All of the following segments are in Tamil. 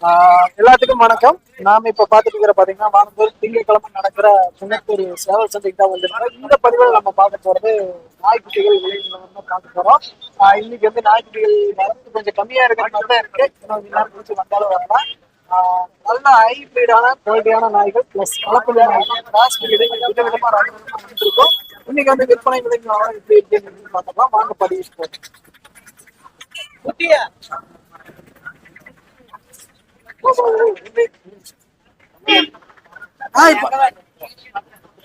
ஆஹ் எல்லாத்துக்கும் வணக்கம். நாம இப்ப பாத்துட்டு இருக்கிற பாத்தீங்கன்னா வானந்தூர் திங்கட்கிழமை நடக்கிற புன்னத்தூர் சேவல் சந்தைக்கு தான் வந்திருக்கோம் இந்த பதிவில் நம்ம பார்க்க போறது நாய்க்குட்டிகள் விலைகளை பார்க்க போறோம். இன்னைக்கு வந்து நாய்க்குட்டிகள் வரத்து கொஞ்சம் கம்மியா இருக்கிற மாதிரி தான் இருக்கு. இன்னும் வந்தாலும் வரலாம். ஆஹ் நல்ல ஹைபிரிடான குவாலிட்டியான நாய்கள் பிளஸ் கலப்புள்ள நாய்கள் கிராஸ் பிரீடு விதவிதமா இன்னைக்கு வந்து விற்பனை விலைங்க எப்படி இருக்குன்னு பார்த்தோம்னா வாங்க பதிவு போகும்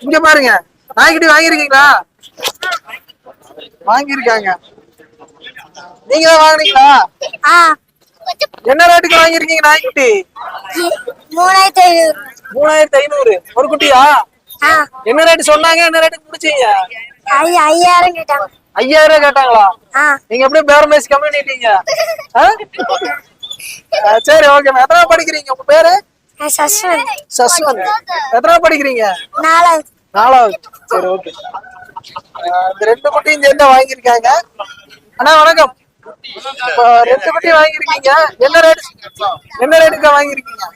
இங்க பாருங்க. நாய்க்குட்டி வாங்கிருக்கீங்களா வாங்கியிருக்காங்க. நீங்க தான் வாங்குனீங்களா? ஆ. என்ன ரேட்டுக்கு வாங்கிருக்கீங்க நாய்க்குட்டி? மூணாயிரத்தி ஐநூறு. மூணாயிரத்தி ஐநூறு. ஒரு குட்டியா? என்ன ரேட்டு சொன்னாங்க? என்ன ரேட்டுக்கு முடிச்சீங்க ஐயாயிரம் கேட்டாங்க. ஐயாயிரம் கேட்டாங்களா? நீங்க எப்படியும் பேரம் பேசி கம்மி பண்ணிட்டீங்க? சரி ஓகே எத்தனை படிக்கிறீங்க? உங்க பேரு? சஸ்வந்த். சஸ்வந்த். எத்தனை படிக்கிறீங்க? நாலாவது. நாலாவது. சரி ஓகே இந்த ரெண்டு குட்டியும் சேர்ந்து வாங்கியிருக்காங்க. அண்ணா வணக்கம். ரெண்டு குட்டி வாங்கியிருக்கீங்க. என்ன ரேட் என்ன ரேட்டுக்கு வாங்கியிருக்கீங்க?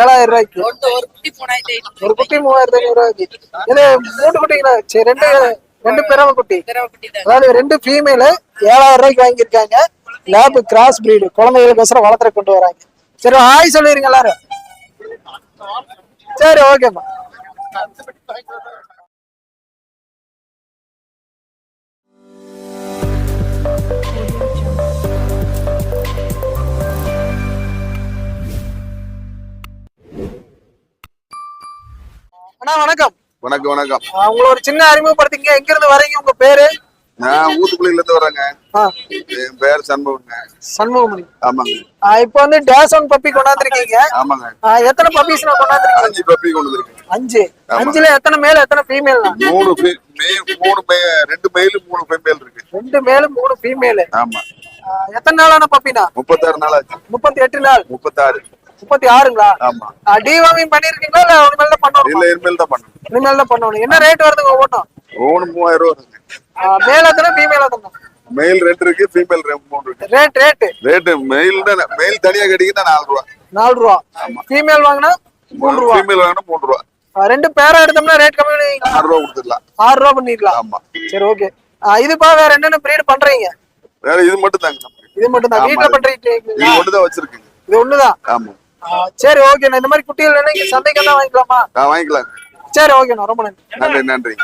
ஏழாயிரம் ரூபாய்க்கு ஒரு குட்டி மூவாயிரத்தி ஐநூறு ரூபாய்க்கு. இது மூணு குட்டிங்களா? சரி ரெண்டு ரெண்டு பிறவ குட்டி. அதாவது ரெண்டு ஃபீமேல் ஏழாயிரம் ரூபாய்க்கு வாங்கியிருக்காங்க. லேப் கிராஸ் பிரீடு குழந்தைகளுக்கோசரம் வளர்த்துற கொண்டு வராங்க. சரி ஹாய் சொல்லிருங்க எல்லாரும். சரி அண்ணா வணக்கம். வணக்கம் வணக்கம். உங்களை ஒரு சின்ன அறிமுகப்படுத்திங்க எங்க இருந்து வரீங்க? உங்க பேரு? நான் ஊத்துக்குழியில இருந்து வரேங்க. என் பேர் சண்முகங்க. சண்முகமணி. ஆமாங்க. இப்போ வந்து டேஸ் ஒன் பப்பி கொண்டாந்துருக்கீங்க. ஆமாங்க. எத்தனை பப்பீஸ் நான் கொண்டாந்துருக்கீங்க? அஞ்சு பப்பி கொண்டு வந்திருக்கேன். அஞ்சு. அஞ்சுல எத்தனை மேல் எத்தனை ஃபீமேல் மூணு fe- மே- மூணு ரெண்டு மெயில் மூணு ஃபெமேல் இருக்கு. ரெண்டு மேலும் மூணு ஃபீமேல் ஆமா. எத்தனை நாளான பப்பினா முப்பத்தாறு நாள் ஆச்சு. முப்பத்தி எட்டு நாள். முப்பத்தாறு. முப்பத்தி ஆறுங்களா ஆமா டிவாமிங் பண்ணிருக்கீங்களா இல்ல இனிமேல் தான் பண்ணணும்? இல்ல இனிமேல் தான் பண்ணணும். இனிமேல் தான் பண்ணணும். என்ன ரேட் வருதுங்க ஒவ்வொன்றும்? ஒவ்வொன்று மூவாயிரம் ரூபா மேல் எத்தனை ஃபீமேல் எத்தனை மெயில் ரெண்டு இருக்கு ஃபீமேல் ரெண்டு மூணு இருக்கு. ரேட் ரேட்டு ரேட்டு மெயில் தான் மெயில் தனியா கிடைக்குன்னா நாலு ரூபா. நாலு ரூபா. ஃபீமேல் வாங்கினா மூணு ரூபா. ஃபீமேல் வாங்கினா மூணு ரூபா. ரெண்டு பேரா எடுத்தோம்னா ரேட் கம்மி பண்ணுவீங்களா ஆறு ரூபா கொடுத்துடலாம். ஆறு ரூபா பண்ணிக்கலாம் ஆமா. சரி ஓகே இதுப்பா வேற என்னென்ன பிரீட் பண்றீங்க? வேற இது மட்டும் தாங்க இது மட்டும் தான். ஆமா. வீட்டுல பண்றீங்க இது மட்டும் தான் வச்சிருக்குங்க. இது ஒண்ணுதான்? ஆமா. ஆ, சரி ஓகேண்ணா இந்த மாதிரி குட்டிகள் வேணா இங்க சந்தைக்கு தான் வாங்கிக்கலாமா? வாங்கிக்கலாம் சரி ஓகேண்ணா ரொம்ப நன்றி. நன்றி நன்றி.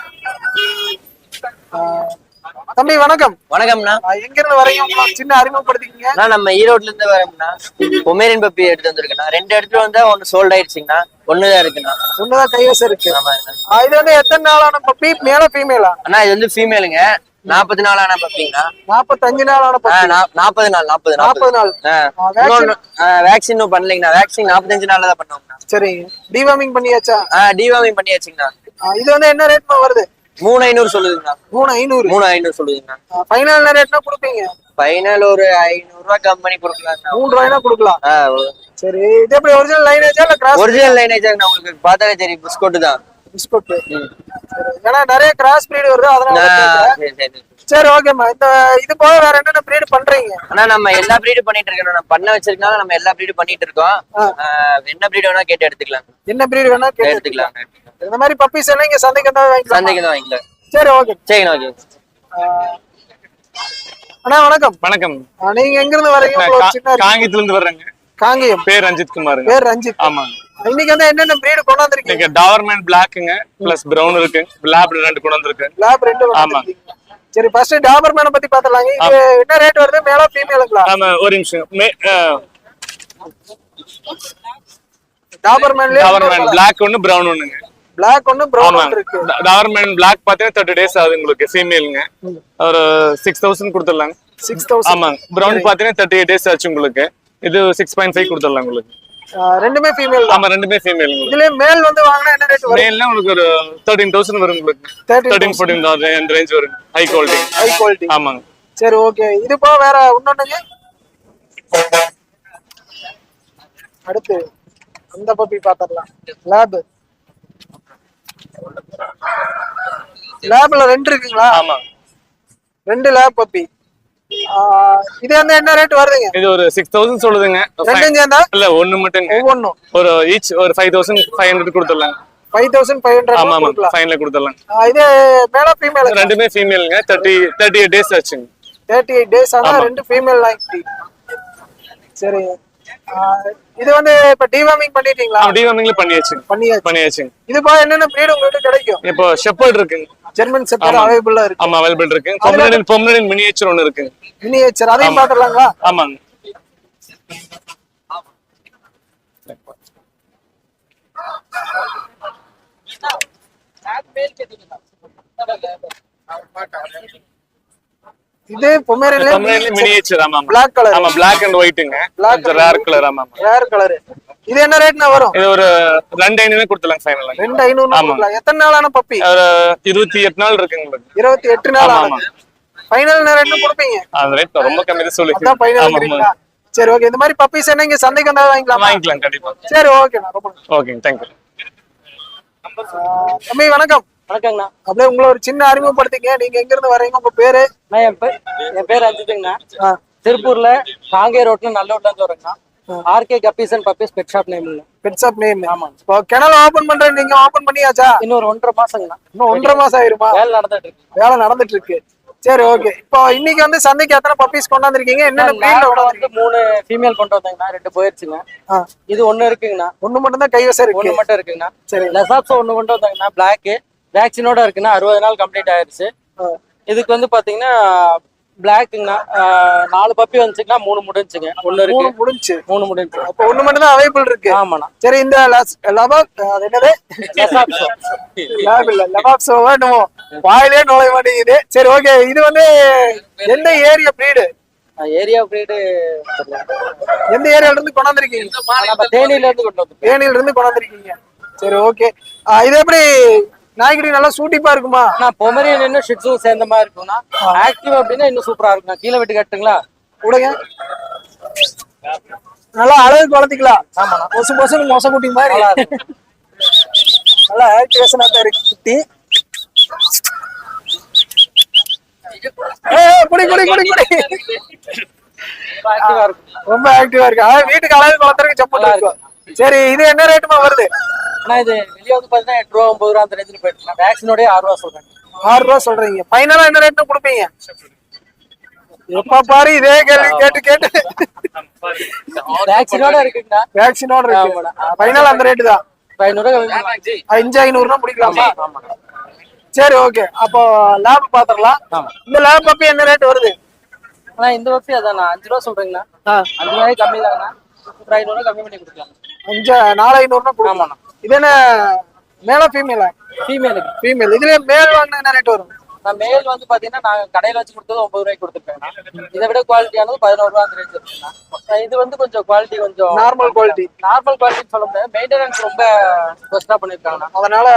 தம்பி வணக்கம். வணக்கம்ண்ணா. எங்க இருந்து வரீங்க? ஒரு சின்ன அறிமுகப்படுத்திக்கீங்க. நம்ம ஈரோட்ல இருந்து வரேம்ண்ணா. பொமேரியன் பப்பி எடுத்து வந்திருக்கேண்ணா. ரெண்டு எடுத்துட்டு வந்தா ஒன்னு சோல்ட் ஆயிடுச்சுங்கண்ணா. ஒண்ணுதான் இருக்குண்ணா. ஒண்ணுதான் கைவசம் இருக்கு. இது வந்து எத்தனை நாளான பப்பி? மேல ஃபீமேலா அண்ணா இது வந்து ஃபீமேலுங்க நாற்பது நாள் ஆன பப்பிங்கண்ணா. நாற்பத்தஞ்சு நாளான ஆ, பப்பி. நா- நாற்பது நாள் நாற்பது நாற்பது நாள்? வேக்சின் பண்ணலைங்கண்ணா. வேக்சின் நாற்பத்தஞ்சு நாள்ல தான் பண்ணோம்ண்ணா. சரிங்க டிவாமிங் பண்ணியாச்சா? ஆ டிவாமிங் பண்ணியாச்சுங்கண்ணா. இது வந்து என்ன ரேட்மா வருது? மூணு ஐநூறு சொல்லுதுங்கண்ணா. மூணு ஐநூறு? மூணு ஐநூறு சொல்லுதுங்கண்ணா. ஃபைனல் என்ன ரேட்னா கொடுப்பீங்க? ஃபைனல் ஒரு ஐநூறு ரூபா கம்மி கொடுக்கலாங்கண்ணா. மூணு ரூபாய்னா கொடுக்கலாம். சரி இது எப்படி ஒரிஜினல் லைனேஜா இல்ல கிராஸ் ஒரிஜினல் லைனேஜ் உங்களுக்கு பார்த்தாலே தெரியும் பிஸ்கோட்டு தான். பிஸ்கட். ஏன்னா நிறைய கிராஸ் பிரீடு வருது அதனால. சரி சரி சரி. ஓகேம்மா இந்த இது போக வேற என்னென்ன பிரீடு பண்றீங்க? ஆனா நம்ம எல்லா பிரீடு பண்ணிட்டு இருக்கோம் நம்ம பண்ண வச்சிருக்கனால நம்ம எல்லா பிரீடு பண்ணிட்டு இருக்கோம். என்ன பிரீடு வேணா கேட்டு எடுத்துக்கலாம் என்ன பிரீடு வேணா கேட்டு எடுத்துக்கலாம் இந்த மாதிரி பப்பீஸ் எல்லாம் இங்க சந்தைக்கு தான் வாங்கிக்கலாம்? சந்தைக்கு தான் வாங்கிக்கலாம். சரி ஓகே சரிண்ணா ஓகே அண்ணா வணக்கம். வணக்கம். நீங்க எங்க இருந்து வரீங்க. காங்கயத்துல இருந்து வர்றேங்க. காங்கேயம். பேர் ரஞ்சித் குமாருங்க. பேர் ரஞ்சித். ஆமாங்க. இன்னைக்கு வந்து என்னென்ன பிரீடு கொண்டாந்துருக்கீங்க? இன்னைக்கு டாவர்மேன் பிளாக்குங்க பிளஸ் பிரவுன் இருக்கு. லேப் ரெண்டு கொண்டு வந்திருக்கு லேப் ரெண்டு கொண்டாந்துருக்கீங்க. சரி ஃபர்ஸ்ட் டாபர் மேனை பத்தி பார்த்தலாங்க இது என்ன ரேட் வருது? மேல ஃபீமேலுங்களா ஆமா ஒரு நிமிஷம். டாபர் மேன்லயே டாவர்மேன் பிளாக் ஒன்னு பிரவுன் ஒண்ணுங்க. பிளாக் ஒன்னு ப்ரௌன் இருக்கு. டாவர்மேன் பிளாக் பாத்தீங்கன்னா தேர்ட்டி டேஸ் ஆகுது உங்களுக்கு ஃபீமேலுங்க ஒரு சிக்ஸ் தௌசண்ட் கொடுத்துடலாங்க. சிக்ஸ் தௌசண்ட் ஆமாங்க. பிரவுன் பாத்தீங்கன்னா தேர்ட்டி எயிட் டேஸ் ஆச்சு உங்களுக்கு. இது சிக்ஸ் பாயிண்ட் ஃபைவ் கொடுத்துடலாம் உங்களுக்கு. ரெண்டுமே ஃபீமேல் ஆமா ரெண்டுமே ஃபீமேல் இதுலயே மேல் வந்து வாங்கினா என்ன ரேட் வரும்? மேல்னா உங்களுக்கு ஒரு தேர்ட்டீன் தௌசண்ட் வரும் உங்களுக்கு. 13,000. தேர்ட்டீன் ஃபோர்டீன் அந்த ரேஞ்ச் வரும். ஹை குவாலிட்டி ஹை குவாலிட்டி ஆமாங்க. சரி ஓகே இது போக வேற இன்னொன்னுங்க? அடுத்து அந்த பப்பி பாத்திரலாம் லேப் லேப்ல ரெண்டு இருக்குங்களா? ஆமாங்க ரெண்டு லேப் பப்பி இது வந்து என்ன ரேட் வருதுங்க? இது ஒரு சிக்ஸ் தௌசண்ட் சொல்லுதுங்க. ரெண்டும் சேர்ந்தா இல்ல ஒண்ணு மட்டுங்க. ஒவ்வொன்றும் ஒரு ஈச் ஒரு ஃபைவ் தௌசண்ட் ஃபைவ் ஹண்ட்ரட் கொடுத்துடலாங்க. ஃபைவ் தௌசண்ட் ஃபைவ் ஆமா ஹண்ட்ரட் ஆமா. கொடுக்கலாம். ஃபைனல கொடுத்துடலாங்க. ஆஹ் இது மேல ஃபீமேல் ரெண்டுமே ஃபீமேலுங்க தேர்ட்டி தேர்ட்டி எயிட் டேஸ் ஆச்சுங்க. தேர்ட்டி எயிட் டேஸ் ஆனா ரெண்டு ஃபீமேல் நாய்க்குட்டி சரி இது வந்து இப்ப டிவார்மிங் பண்ணிட்டீங்களா? டிவார்மிங்ல பண்ணியாச்சுங்க பண்ணியாச்சு. பண்ணியாச்சுங்க இது போக என்னென்ன பிரீடு உங்களுக்கு கிடைக்கும்? இப்போ ஷெப்பர்ட் இருக்குங்க ஜெர்மன் செப்பர் ஆமா. அவைலபிளா இருக்கு. ஆமா அவைலபிள் இருக்கு. பொமரேனியன் பொமரேனியன் மினியேச்சர் ஒன்னு இருக்குங்க மினியேச்சர் அதையும் பாத்துடலாங்களா ஆமாங்க. இது பொமேரியன்ல மினியேச்சர் ஆமா Black color. ஆமா பிளாக் அண்ட் Black கொஞ்சம் ரேர் கலர் ஆமா ரேர் கலர் இது என்ன ரேட்னா வரும்? இது ஒரு ரெண்டு ஐநூறு கொடுத்துடலாம் ஃபைனல் ரெண்டு ஐநூறு ஆமா. எத்தனை நாளான பப்பி இருபத்தி எட்டு நாள் இருக்குங்க இருபத்தி எட்டு நாள் ஆமா, ஃபைனல் ரேட் கொடுப்பீங்க? அந்த ரேட் ரொம்ப கம்மி தான் சொல்லி அதான் ஃபைனல் சரி ஓகே இந்த மாதிரி பப்பீஸ் என்ன இங்க சந்தைக்கு வந்தா வாங்கிக்கலாம்? வாங்கிக்கலாம் கண்டிப்பா. சரி ஓகே. ஓகேங்க தேங்க்யூ தம்பி வணக்கம். வணக்கங்கண்ணா. அப்படியே உங்களை ஒரு சின்ன அறிமுகப்படுத்திங்க. நீங்க எங்க இருந்து வரீங்க உங்க பேரு? நான் என் பேர் என் பேர் அஜித்துங்கண்ணா ஆ, திருப்பூர்ல காங்கே ரோட்ல நல்லூர்ல இருந்து வரேங்கண்ணா RK guppies and puppies pet shop நேம்ல பெட் ஷாப் நேம் ஆமா. இப்போ கிணறு ஓபன் பண்றேன் நீங்க ஓபன் பண்ணியாச்சா? இன்னொரு ஒன்றரை மாசங்கண்ணா. இன்னும் ஒன்றரை மாசம் ஆயிருமா? வேலை நடந்துட்டு இருக்கு. வேலை நடந்துட்டு இருக்கு சரி ஓகே இப்போ இன்னைக்கு வந்து சந்தைக்கு எத்தனை பப்பீஸ் கொண்டாந்துருக்கீங்க? என்னென்ன வந்து மூணு ஃபீமேல் கொண்டு வந்தேங்கண்ணா. ரெண்டு போயிருச்சுங்க. இது ஒண்ணு இருக்குங்கண்ணா. ஒண்ணு மட்டும் தான் கைவசம் இருக்கு. ஒண்ணு மட்டும் இருக்குங்கண்ணா. சரி. லெசாப்ஸ் ஒண்ணு கொண்டு வந்தாங்கண்ணா. பிளாக் வேக்சினோட இருக்குண்ணா அறுபது நாள் கம்ப்ளீட் ஆயிருச்சு. இதுக்கு வந்து பாத்தீங்கன்னா பிளாக்குங்கண்ணா நாலு பப்பி வந்துச்சுங்கன்னா மூணு முடிஞ்சுங்க. ஒண்ணு இருக்கு. முடிஞ்சு. மூணு முடிஞ்சு. அப்போ ஒண்ணு மட்டும் தான் இருக்கு. ஆமாண்ணா. சரி இந்த லபாப் அது என்னது? லெசாப்ஸ் லேப் இல்ல. லபாப் சோ என்னமோ வாயிலே நுழைய மாட்டேங்குது. சரி ஓகே இது வந்து எந்த ஏரியா பிரீடு ஏரியா பிரீடு எந்த ஏரியால இருந்து கொண்டாந்துருக்கீங்க? நம்ம தேனியில இருந்து கொண்டு வந்தோம் தேனியில இருந்து கொண்டாந்துருக்கீங்க. சரி ஓகே இது எப்படி நாய்க்குட்டி நல்லா சூட்டிப்பா இருக்குமா? நான் பொமரியன் இன்னும் ஷிட்ஸும் சேர்ந்த மாதிரி இருக்கும்னா ஆக்டிவ் அப்படின்னா இன்னும் சூப்பரா இருக்கும் கீழே விட்டு கட்டுங்களா? விடுங்க. நல்லா அழகு வளர்த்திக்கலாம். பொசு பொசுன்னு மொச குட்டி மாதிரி. நல்லா ஆக்டிவேஷனா தான் இருக்கு குட்டி. குடி குடி ரொம்ப ஆக்டிவா இருக்கு. வீட்டுக்கு அழகு வளர்த்துறதுக்கு செப்பல் இருக்கும் சரி இது என்ன ரேட்டுமா வருது? ஆனா இது வெளியே வந்து பாத்தீங்கன்னா எட்டு ரூபா ஒன்பது ரூபா அந்த ரேஞ்சில் போயிட்டு நான் வேக்சினோடய ஆறு ரூபா சொல்றேன். ஆறு ரூபா சொல்றீங்க. ஃபைனலா என்ன ரேட்டு கொடுப்பீங்க? எப்ப பாரு இதே கேள்வி கேட்டு கேட்டு. வேக்சினோட இருக்குங்கண்ணா வேக்சினோட இருக்கு. ஃபைனல் அந்த ரேட்டு தான். ஐநூறு ரூபா அஞ்சு ஐநூறுனா முடிக்கலாமா சரி ஓகே அப்போ லேப் பாத்திரலாம். இந்த லேப் பப்பி என்ன ரேட் வருது? ஆனா இந்த வப்பி அதான் அஞ்சு ரூபா சொல்றேங்கண்ணா அஞ்சு ரூபாய் கம்மி தாங்கண்ணா ஒரு ஐநூறு கம்மி பண்ணி கொடுக்கலாம். அஞ்சு நாலு ஐநூறுனா கொடுக்கலாம். ஆமாண்ணா. இது என்ன மேல ஃபீமேலா ஃபீமேலுக்கு ஃபீமேல் இதுல மேல் வாங்கினா என்ன ரேட் வரும்? நான் மேல் வந்து பாத்தீங்கன்னா நான் கடையில வச்சு கொடுத்தது ஒன்பது ரூபாய்க்கு கொடுத்துருக்கேன் இதை விட குவாலிட்டியானது பதினோரு ரூபா அந்த ரேஞ்ச் இது வந்து கொஞ்சம் குவாலிட்டி கொஞ்சம் நார்மல் குவாலிட்டி நார்மல் குவாலிட்டின்னு சொல்ல முடியாது. மெயின்டெனன்ஸ் ரொம்ப பெஸ்டா பண்ணிருக்காங்க அதனால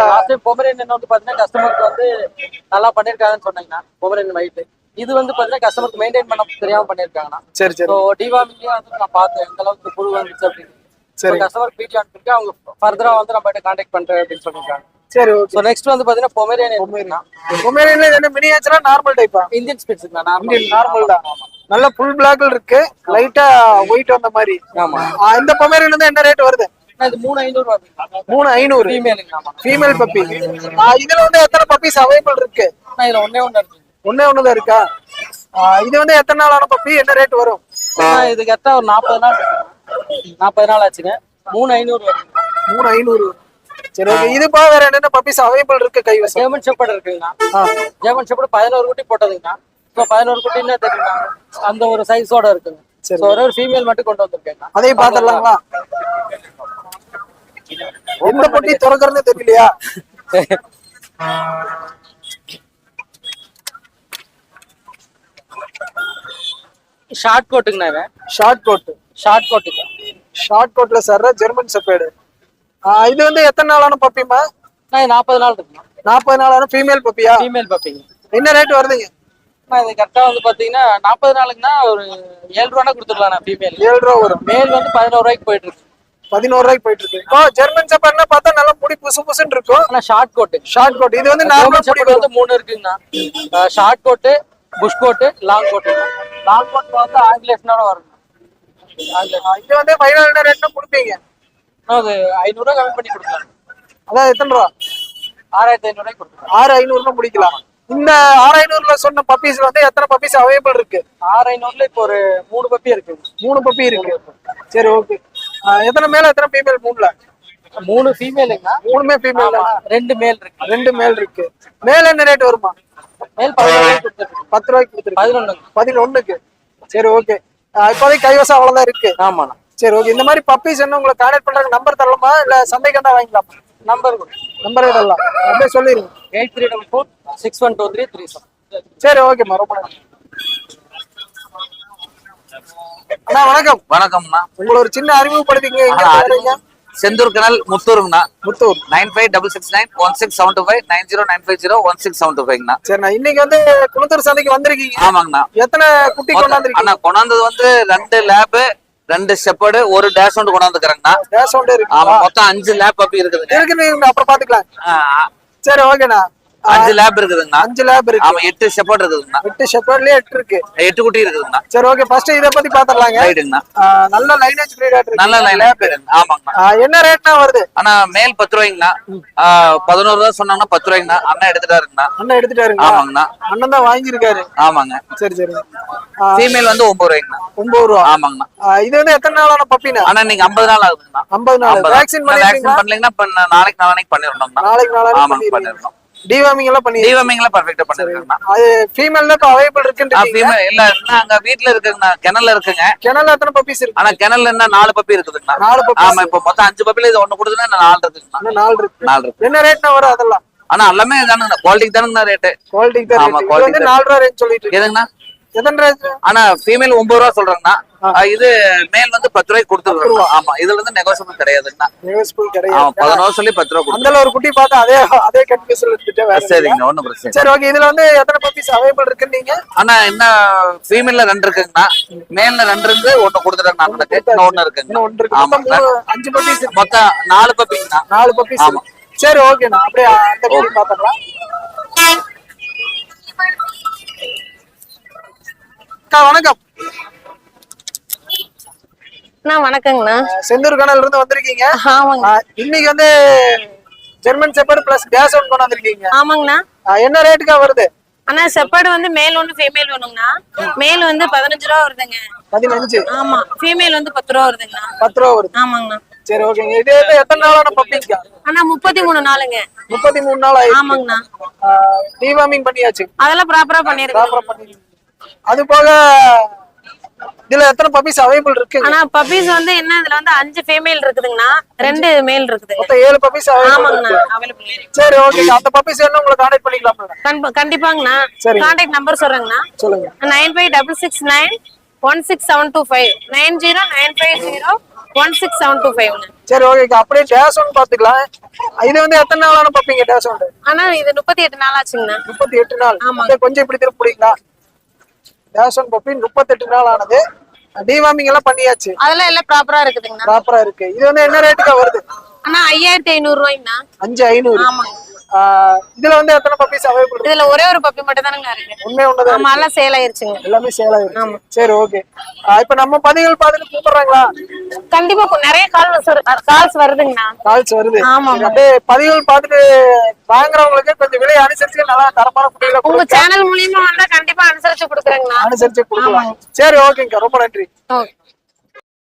பொமரேனியன் வந்து பாத்தீங்கன்னா கஸ்டமருக்கு வந்து நல்லா பண்ணிருக்காங்கன்னு சொன்னீங்கன்னா பொமரேனியன் ஒயிட் இது வந்து பாத்தீங்கன்னா கஸ்டமருக்கு மெயின்டைன் பண்ண தெரியாம பண்ணிருக்காங்கண்ணா சரி சரி. ஸோ டிவார்மிங்லயும் வந்து நான் பார்த்தேன் எந்த அளவுக்கு புழு வந்துச்சு அப்படின்னு. சரி. கஸ்டமர் வீட்டில் அனுப்பிட்டு அவங்க ஃபர்தரா வந்து நம்ம கான்டாக்ட் பண்றேன் அப்படின்னு சொல்லியிருக்காங்க. சரி ஓகே நெக்ஸ்ட் வந்து பாத்தீங்கன்னா பொமரேனியன் பொமேரியன்ல என்ன மினியேச்சரா நார்மல் டைப்பா இந்தியன் ஸ்பெட்ஸ் நான் நார்மல் நார்மல் தான். நல்ல ஃபுல் பிளாக்ல இருக்கு லைட்டா ஒயிட் வந்த மாதிரி. ஆமா. இந்த பொமேரியன் வந்து என்ன ரேட் வருது? மூணு ஐநூறு மூணு ஐநூறு. ஃபீமேல் பப்பி இதுல வந்து எத்தனை பப்பீஸ் அவைலபிள் இருக்கு? இதுல ஒண்ணே ஒண்ணு இருக்கு. ஒண்ணே ஒண்ணுதான் இருக்கா? இது வந்து எத்தனை நாளான பப்பி என்ன ரேட் வரும்? ஆனா இது கரெக்டா ஒரு நாற்பது நாள் நாற்பது நாள் ஆச்சுங்க. மூணு ஐநூறு வருது மூணு ஐநூறு. சரி ஓகே. இது போக வேற என்னென்ன பப்பீஸ் அவைலபிள் இருக்கு கைவசம்? ஜெர்மன் ஷெப்பர்ட் இருக்குங்கண்ணா ஜெர்மன் ஷெப்பர்ட் பதினோரு குட்டி போட்டதுங்கண்ணா ஸோ பதினோரு குட்டின்னா தெரியுங்களா அந்த ஒரு சைஸோட இருக்குங்க. சரி. ஒரே ஒரு ஃபீமேல் மட்டும் கொண்டு வந்திருக்கேங்க. அதையும் பாத்துடலாங்களா எந்த பொட்டி திறக்கிறது தெரியலையா? ஷார்ட் கோட்டுங்கண்ணா ஷார்ட் கோட் ஷார்ட் கோட்டுங்க ஷார்ட் கோட்ல சர்ற ஜெர்மன் செப்பேடு இது வந்து எத்தனை நாளான பப்பிமா நாற்பது நாள் இருக்குண்ணா நாற்பது நாளான ஃபீமேல் பப்பியா? ஃபீமேல் பப்பிங்க என்ன ரேட் வருதுங்க? இது கரெக்டாக வந்து பார்த்தீங்கன்னா நாற்பது நாளுக்குன்னா ஒரு ஏழு ரூபா கொடுத்துடலாம் நான் ஃபீமேல் ஏழு ரூபா வரும். மேல் வந்து பதினோரு ரூபாய்க்கு போயிட்டு இருக்கு. பதினோரு ரூபாய்க்கு போயிட்டு இருக்கு. இப்போ ஜெர்மன் செப்பர்னா பார்த்தா நல்லா முடி புசு புசுன்னு இருக்கும். ஆனா ஷார்ட் கோட்டு ஷார்ட் கோட் இது வந்து நார்மல் ஷெப்பர்ட் வந்து மூணு இருக்குங்கண்ணா. Short coat bush coat long coat long coat வந்து ஆங்கிலேஷனோட வரும். இது வந்து ஃபைனல் ரேட்னா கொடுப்பீங்க. அது ஐநூறுரூவா கம்மி பண்ணி கொடுக்கலாம். அதான் எத்தனை ரூபா? ஆறாயிரத்தி ஐநூறுரூவாய்க்கு கொடுக்கலாம். ஆறு ஐநூறுல முடிக்கலாம். இந்த ஆறு ஐநூறுல சொன்ன பப்பீஸ் வந்து எத்தனை பப்பீஸ் அவைலபிள் இருக்கு? ஆறு ஐநூறுல இப்போ ஒரு மூணு பப்பி இருக்கு. மூணு பப்பி இருக்கு. சரி ஓகே எத்தனை மேல எத்தனை ஃபீமேல் மூணுல? மூணு ஃபீமேலுங்க மூணுமே ஃபீமேல் ரெண்டு மேல் இருக்கு. ரெண்டு மேல் இருக்கு. மேல் என்ன ரேட் வருமா? மேல் பதினொன்று கொடுத்துருக்கு பத்து ரூபாய்க்கு பதினொன்று பதினொன்னுக்கு சரி ஓகே இப்போதைக்கு கைவசம் அவ்வளவுதான் இருக்கு. ஆமாண்ணா. சரி ஓகே இந்த மாதிரி பப்பீஸ் என்ன உங்களை கான்டாக்ட் பண்றதுக்கு நம்பர் தரலாமா? இல்ல சந்தைக்கு வந்தா வாங்கிக்கலாமா? நம்பர் நம்பரே தரலாம். அப்படியே சொல்லிருங்க eight three double four six one two three three seven சரி ஓகேம்மா ரொம்ப நன்றி. அண்ணா வணக்கம். வணக்கம்ண்ணா. உங்களை ஒரு சின்ன அறிமுகப்படுத்திங்க Senthur Kanal முத்தூருங்கண்ணா. Muthur. Nine five double six nine one six seven two five nine zero nine five zero one six seven two ஃபைவ்ண்ணா சரிண்ணா இன்னைக்கு வந்து குணத்தூர் சந்தைக்கு வந்திருக்கீங்க. ஆமாங்கண்ணா. எத்தனை குட்டி கொண்டாந்துருக்கீங்க? அண்ணா கொண்டாந்தது வந்து ரெண்டு லேபு ரெண்டு ஷெப்பர்டு ஒரு டேஷ் ஒன்று கொண்டாந்துக்கிறேங்கண்ணா கேஸ் ஒன்று இருக்கு ஆமா மொத்தம் அஞ்சு லேப் பப்பி இருக்குதுங்க. இருக்கு நீங்க அப்புறம் பாத்துக்கலாம். சரி ஓகேண்ணா. அஞ்சு லேப் இருக்குதுங்கண்ணா. அஞ்சு லேப் இருக்கு. ஆமா எட்டு ஷெப்பர்ட் இருக்குதுங்கண்ணா. எட்டு ஷெப்பர்ட்லயே எட்டு இருக்கு. எட்டு குட்டி இருக்குதுங்கண்ணா. சரி ஓகே ஃபர்ஸ்ட் இத பத்தி பாத்துடலாங்க. ரைட்டுங்கண்ணா நல்ல லைனேஜ் பிரீடா நல்ல லேப் ஆமாங்கண்ணா. என்ன ரேட்னா வருது? அண்ணா மேல் பத்து ரூபாய்ங்கண்ணா. பதினோரு ரூபா சொன்னாங்கன்னா பத்து ரூபாய்ங்கண்ணா. அண்ணா எடுத்துட்டாருங்கண்ணா அண்ணன் எடுத்துட்டாருங்க ஆமாங்கண்ணா. அண்ணன் தான் வாங்கியிருக்காரு. ஆமாங்க. சரி சரி. ஃபீமேல் வந்து ஒன்பது ரூபாய்ங்கண்ணா. ஒன்பது ரூபா. ஆமாங்கண்ணா. இது வந்து எத்தனை நாளான பப்பினா ஆனா இன்னைக்கு ஐம்பது நாள் ஆகுதுங்கண்ணா. ஐம்பது நாள். வேக்சின் பண்ணலீங்கன்னா நாளைக்கு நாளைக்கு பண்ணிடணும்னா நாளைக்கு பண்ணிருக்கீங்க பண்ணிருக்கோம் டிவார்மிங் எல்லாம் பண்ணி தீவமிங்களா பர்ஃபெக்டா பண்ணிருக்கேங்கண்ணா அது ஃபீமேல்ல இப்ப அவைலபிள் ஆ, இருக்குன்னு female. இல்ல அங்க வீட்ல இருக்குங்கண்ணா. கிணல்ல இருக்குங்க. கிணல்ல எத்தனை பப்பீஸ் இருக்கு? ஆனா கிணல்ல என்ன நாலு பப்பி இருக்குதுங்கண்ணா. நாலு puppies. ஆமா இப்ப மொத்தம் அஞ்சு பப்பில இது ஒண்ணு இன்னும் நாலு நாலு இருக்கு. நாலு இருக்கு. என்ன ரேட்னா வரும் அதெல்லாம்? ஆனா எல்லாமே தானுங்கண்ணா குவாலிட்டிக்கு தானுங்கண்ணா ரேட்டு குவாலிட்டி தான் ஆமா, ரேட் சொல்லிட்டு ரேட் ஆனா ஃபீமேல் ஒன்பது ரூபா சொல்றாங்கண்ணா ஆ, இது மேல் வந்து பத்து ரூபாய்க்கு கொடுத்துருக்கோம் ஆமா இதுல இருந்து நெகோசியபிள் யூஸ்ஃபுல் ஆமா கிடையாது. பதினோரு சொல்லி பத்து ரூபா கொடுத்துருவோம் அந்தல ஒரு குட்டி பார்த்தா அதே அதே இருந்துட்டு வேற சரிங்க ஒண்ணும் பிரச்சனை. சரி ஓகே இதுல வந்து எத்தனை பப்பீஸ் அவைலபிள் இருக்குன்னு நீங்க? ஆனா என்ன ஃபீமேல்ல ரெண்டு இருக்குங்கண்ணா மேல்ல ரெண்டு இருந்து ஒண்ணு கொடுத்துட்டாங்க இன்னும் ஒண்ணு இருக்குங்க. ஒன்று இருக்கு. மூணு அஞ்சு பப்பீஸ் மொத்தம் நாலு பப்பிங்கண்ணா நாலு பப்பீஸ் ஆமா. சரி ஓகேண்ணா அப்படியே அந்த குட்டி அக்கா வணக்கம். அண்ணா வணக்கங்கண்ணா. செந்தூர் கனல்ல இருந்து வந்திருக்கீங்க இன்னைக்கு வந்து German shepherd plus case one கொண்டு வந்திருக்கீங்க. ஆமாங்கண்ணா. என்ன ரேட்டுக்கா வருது? அண்ணா செப்பர்டு வந்து மேல் ஒன்று ஃபீமேல் வேணுங்கண்ணா. மேல் வந்து பதினஞ்சு ரூபா வருதுங்க. பதினஞ்சு? ஆமா ஃபீமேல் வந்து பத்து ரூபா வருதுங்கண்ணா. பத்து ரூபா வருது. ஆமாங்கண்ணா. சரி ஓகேங்க. இது எத்தனை நாளான பப்பிங்கா அண்ணா முப்பத்தி மூணு நாளுங்க. முப்பத்தி மூணு நாள் ஆமாங்கண்ணா. டிவார்மிங் பண்ணியாச்சு. அதெல்லாம் ப்ராப்பரா பண்ணிருக்கோம் ப்ராப்பரா பண்ணி அது போக இதுல எத்தனை பப்பீஸ் அவைலபிள் இருக்கு? ஆனா பப்பீஸ் வந்து என்ன இதுல வந்து அஞ்சு ஃபீமேல் இருக்குதுங்கண்ணா. ரெண்டு மேல் இருக்குதுங்க மொத்தம் ஏழு பப்பீஸ் ஆமாங்கண்ணா அவைலபிள் சரி ஓகே அந்த பப்பீஸ் வேணும் உங்களை கான்டாக்ட் பண்ணிக்கலாம் கண்டிப்பாங்கண்ணா. கான்டாக்ட் நம்பர் சொல்றேங்கண்ணா. சொல்லுங்க. Nine five double six nine one six seven two five. Nine zero nine five zero one six seven two ஃபைவ்ண்ணா சரி ஓகே அப்படியே டேஸ் ஒன் பாத்துக்கலாம் இது வந்து எத்தனை நாளான பப்பீங்க டேஸ் ஒன் ஆனா இது முப்பத்தி எட்டு நாள் ஆச்சுங்கண்ணா. முப்பத்தி எட்டு நாள். ஆமா. கொஞ்சம் இப்படி திரும்ப ஒன் பப்பி முப்பத்தெட்டு நாள் ஆனது. டிவார்மிங் எல்லாம் பண்ணியாச்சு. அதெல்லாம் எல்லாம் ப்ராப்பரா இருக்குதுங்கண்ணா. ப்ராப்பரா இருக்கு. இது வந்து என்ன ரேட்டுக்கா வருது? அண்ணா ஐயாயிரத்தி ஐநூறு ரூபாய்ங்கண்ணா. அஞ்சு ஐநூறு. ஆமாங்க. ஆஹ் இதுல வந்து எத்தனை பப்பீஸ் அவைலபிள் இதுல ஒரே ஒரு பப்பி மட்டும் தானுங்க இருக்கு. உண்மை ஒண்ணுதான் ஆமா எல்லாம் சேல் ஆயிருச்சுங்க. எல்லாமே சேல் ஆயிருக்கு சரி ஓகே இப்ப நம்ம பதிவுகள் பார்த்துட்டு கூப்பிடுறாங்களா? கண்டிப்பா நிறைய கால் கால்ஸ் வருதுங்கண்ணா. கால்ஸ் வருது. ஆமா. அப்படியே பதிவுகள் பார்த்துட்டு வாங்குறவங்களுக்கு கொஞ்சம் விலை அனுசரிச்சு நல்லா தரமான குட்டிகளை உங்க சேனல் மூலியமா வந்தா கண்டிப்பா அனுசரிச்சு கொடுக்குறேங்கண்ணா. அனுசரிச்சு கொடுக்கலாம். சரி ஓகேங்க ரொம்ப நன்றி. ஓகே